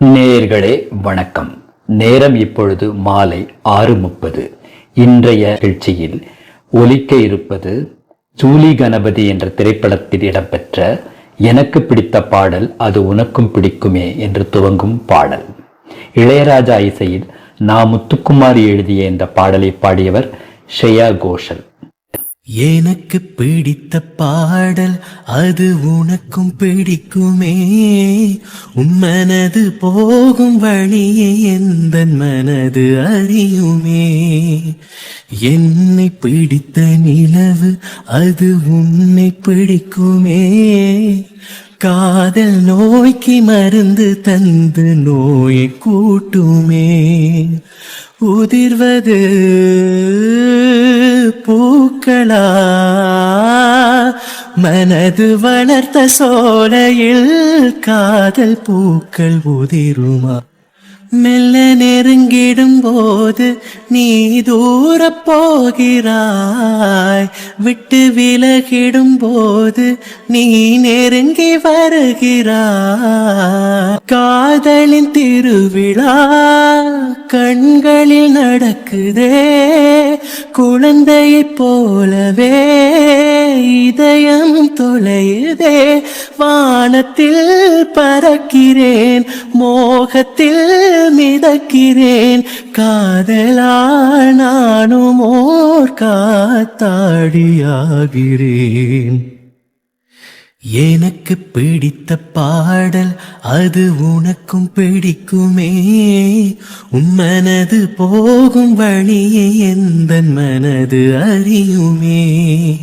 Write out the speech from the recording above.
நேயர்களே வணக்கம். நேரம் இப்பொழுது மாலை ஆறு முப்பது. இன்றைய நிகழ்ச்சியில் ஒலிக்க இருப்பது சூலி கணபதி என்ற திரைப்படத்தில் இடம்பெற்ற எனக்கு பிடித்த பாடல் அது உனக்கும் பிடிக்குமே என்று துவங்கும் பாடல். இளையராஜா இசையில் நா முத்துக்குமார் எழுதிய இந்த பாடலை பாடியவர் ஷெயா கோஷல். எனக்கு பிடித்த பாடல் அது உனக்கும் பிடிக்குமே. உன்மனது போகும் வழியை எந்த மனது அறியுமே. என்னை பிடித்த நிலவு அது உன்னை பிடிக்குமே. காதல் நோய்க்கு மருந்து தந்து நோயை கூட்டுமே. உதிர்வது பூக்களா மனது வளர்த்த சோலையில் காதல் பூக்கள் உதிருமா? மெல்ல நெருங்கிடும் போது நீ தூர போகிறாய். விட்டு விலகிடும் போது நீ நெருங்கி வருகிறாய். காதலின் திருவிழா கண்களில் நடக்குதே குழந்தையை போலவே இதயம் தொலையுதே. வானத்தில் பறக்கிறேன் மோகத்தில் மிதக்கிறேன் காதலால் நானும் ஓர் காத்தாடியாகிறேன். எனக்கு பிடித்த பாடல் அது உனக்கும் பிடிக்குமே. உன் மனது போகும் வழியை எந்த மனது அறியுமே.